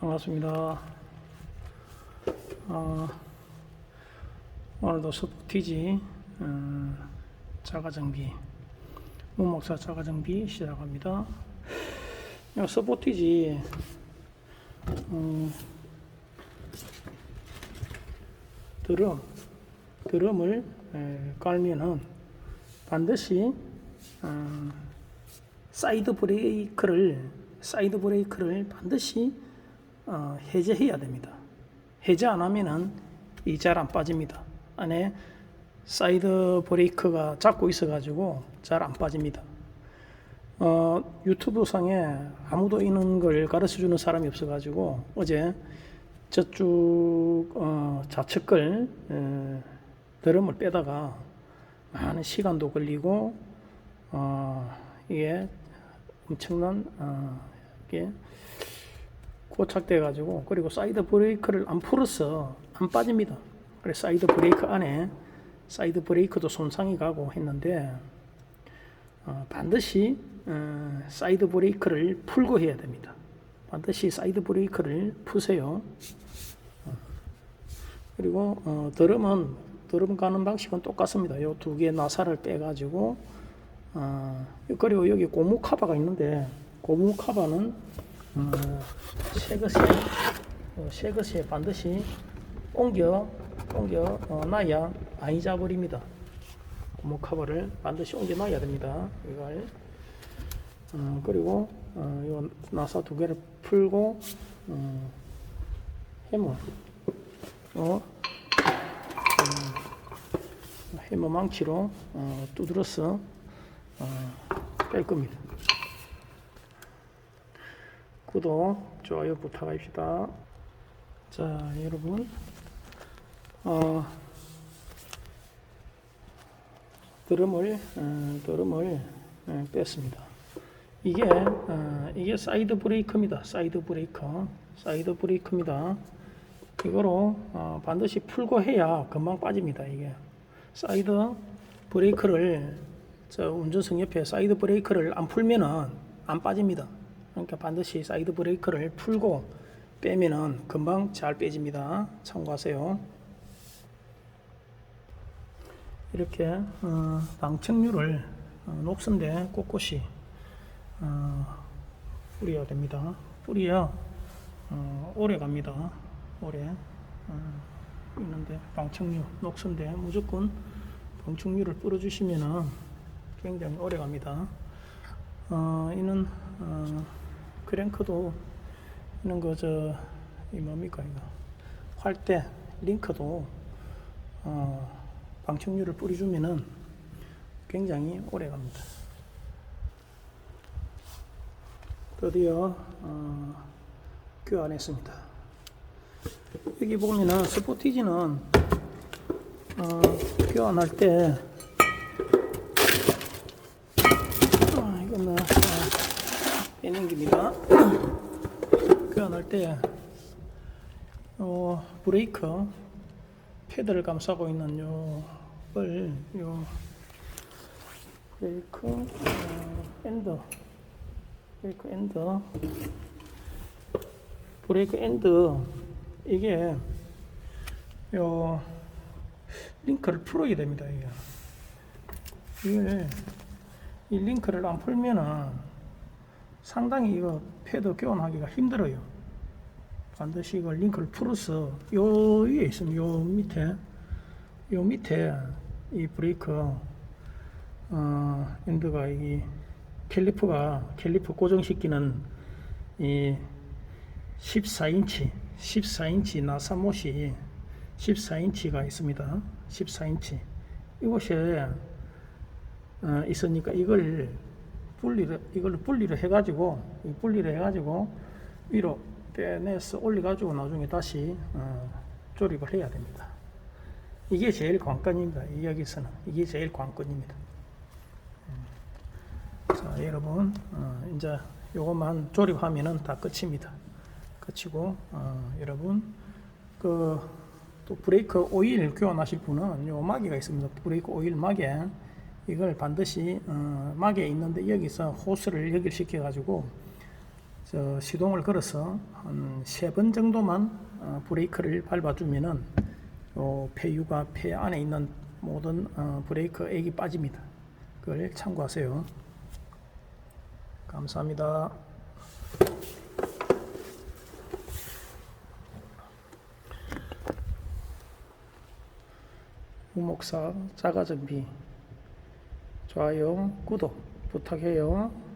반갑습니다. 어, 오늘도 스포티지 어, 자가정비 문목사 자가정비 시작합니다. 이 스포티지 음, 드럼 드럼을 에, 깔면은 반드시 어, 사이드 브레이크를 사이드 브레이크를 반드시 어, 해제해야 됩니다. 해제 안 하면은 이 잘 안 빠집니다. 안에 사이드 브레이크가 잡고 있어가지고 잘 안 빠집니다. 어, 유튜브 상에 아무도 이런 걸 가르쳐 주는 사람이 없어가지고 어제 저쪽 어, 좌측을 에, 드럼을 빼다가 많은 시간도 걸리고 어, 이게 엄청난 어, 이게 고착돼 가지고 그리고 사이드 브레이크를 안 풀어서 안 빠집니다. 그래서 사이드 브레이크 안에 사이드 브레이크도 손상이 가고 했는데 어, 반드시 어, 사이드 브레이크를 풀고 해야 됩니다. 반드시 사이드 브레이크를 푸세요. 어, 그리고 어, 드럼은 드럼 가는 방식은 똑같습니다. 요 두 개 나사를 빼 가지고 어, 그리고 여기 고무 카바가 있는데 고무 카바는 어, 새 것에 어, 새것에 반드시 옮겨 옮겨 어, 놔야 안 잊어버립니다. 고무 카바를 반드시 옮겨 놔야 됩니다. 이걸 어, 그리고 어, 요 나사 두 개를 풀고 어, 해머 어, 음, 해머 망치로 어, 두드려서 어, 뺄 겁니다. 구독, 좋아요 부탁합시다. 자, 여러분, 어, 드럼을 어, 드럼을 어, 뺐습니다. 이게 어, 이게 사이드 브레이크입니다. 사이드 브레이크, 사이드 브레이크입니다. 이거로 어, 반드시 풀고 해야 금방 빠집니다. 이게 사이드 브레이크를 저 운전석 옆에 사이드 브레이크를 안 풀면은 안 빠집니다. 그러니까 반드시 사이드 브레이크를 풀고 빼면은 금방 잘 빼집니다. 참고하세요. 이렇게 어, 방청류를 어, 녹슨데 꼿꼿이 어, 뿌려야 됩니다. 뿌려야 어, 오래 갑니다. 오래 어, 있는데 방청류 녹슨데 무조건 방청류를 뿌려주시면은 굉장히 오래 갑니다. 어, 이는 어, 크랭크도 이런 거 저 이 뭡니까 이거 활대 링크도 어, 방청류를 뿌려주면은 굉장히 오래 갑니다. 드디어 어, 교환했습니다. 여기 보면은 스포티지는 어, 교환할 때 아, 이거는 어, 빼는 겁니다. 교환할 때 어, 브레이크 패드를 감싸고 있는 요걸 요 브레이크 어, 엔드 브레이크 엔드. 브레이크 엔드. 이게 요 링크를 풀어야 됩니다 이게. 이게 이 링크를 안 풀면은 상당히 이거 패드 교환하기가 힘들어요. 반드시 이걸 링크를 풀어서 요 위에 있으면 요 밑에 요 밑에 이 브레이크 어 엔드가 이 캘리퍼가 캘리퍼 고정시키는 이 14인치 14인치 나사못이 14인치가 있습니다. 14인치 이곳에 어, 있으니까 이걸 분리를 이걸 분리를 해가지고 이 분리를 해가지고 위로 빼내서 올려가지고 나중에 다시 어, 조립을 해야 됩니다. 이게 제일 관건입니다. 이 여기서는 이게 제일 관건입니다. 음. 자 여러분 어, 이제 요것만 조립하면은 다 끝입니다. 끝이고 어, 여러분 그 또 브레이크 오일 교환하실 분은 요 마개가 있습니다. 브레이크 오일 마개 이걸 반드시 어, 막에 있는데 여기서 호스를 연결시켜 가지고 저 시동을 걸어서 한 세 번 정도만 어, 브레이크를 밟아주면은 요 폐유가 폐 안에 있는 모든 어, 브레이크 액이 빠집니다. 그걸 참고하세요. 감사합니다. 우목사 자가정비 좋아요 구독 부탁해요.